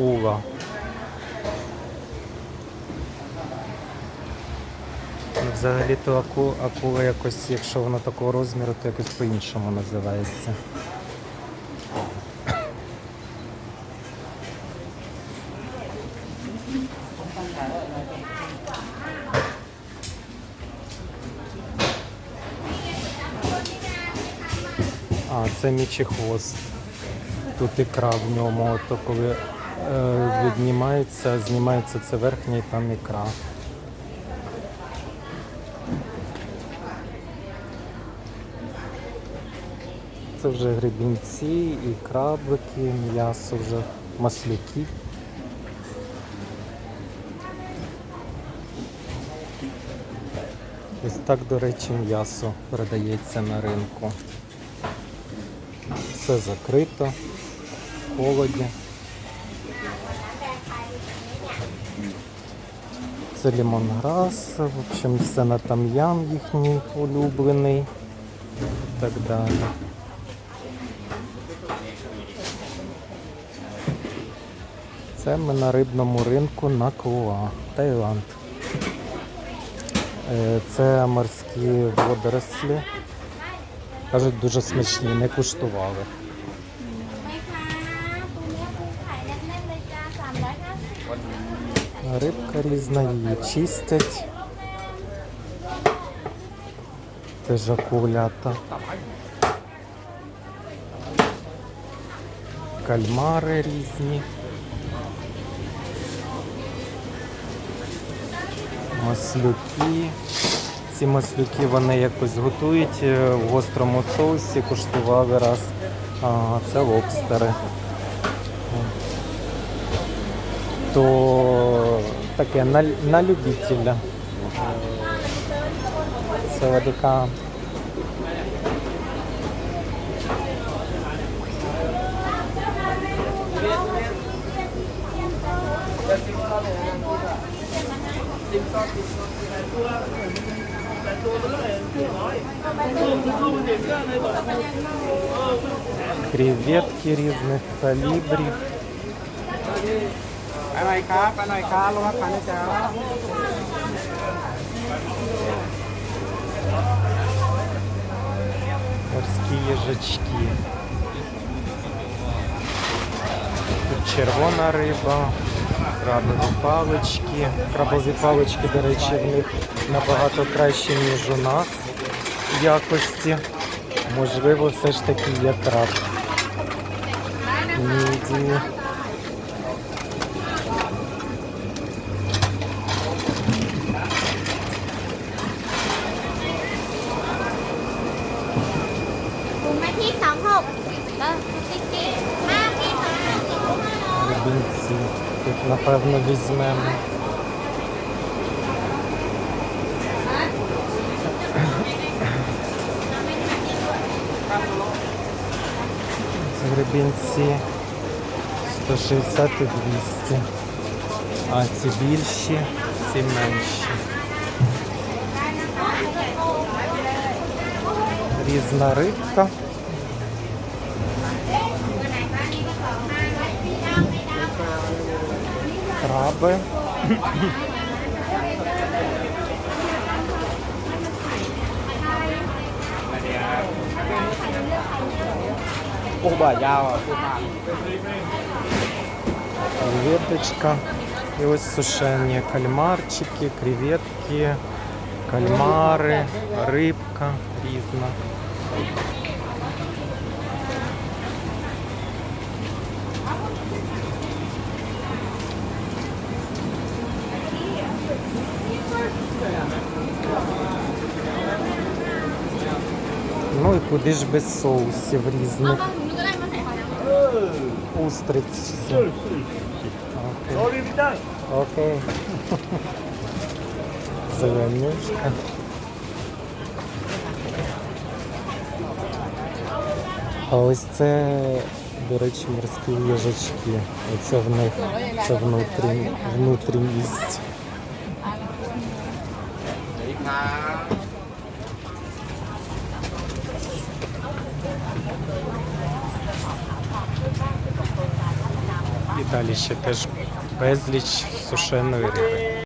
акула. Ну, Взагалі-то аку, акула якось, якщо вона такого розміру, то якось по-іншому називається. А, це мічий хвост. Тут ікра в ньому, то коли віднімається, знімається це верхня і там ікра. Це вже гребінці і крабики, м'ясо вже маслюки. Ось так, до речі, м'ясо продається на ринку. Все закрито, холоді. Це лімонграс, в общем, все на там'ям їхній улюблений і так далі. Це ми на рибному ринку на Клуа, Таїланд. Е, Це морські водорослі. Кажуть, дуже смачні, не куштували. Рибка різна, її чистять. Теж акулята. Кальмари різні. Маслюки. Ці маслюки вони якось готують е, в гострому соусі, куштували раз. А, це лобстери. то таке на, на любителя. Це така. Креветки різних калібрів. อะไรครับอะไรครับรถพันนะจ๊ะ Морські їжачки. Тут червона риба, крабові палички. Крабові палички, до речі, в них набагато краще, ніж у нас в якості. Можливо, все ж таки є краб. Мідії. ปูแม่ที่26เออซิกี้ห้าที่26ปูห้าร้อย Рибінці. Тут, напевно, візьмемо. Це гребінці 160 і 200. А ці більші, ці менші. Різна рибка. краби. Оба ява. Креветочка. И вот сушение кальмарчики, креветки, кальмари, рибка різна. Ну і куди ж без соусів різних. Устриць. Окей. Окей. Зеленюшка. А ось це, до речі, морські їжачки. Оце в них це внутрішність. อีกครับ Тут Далі ще теж безліч сушеної риби.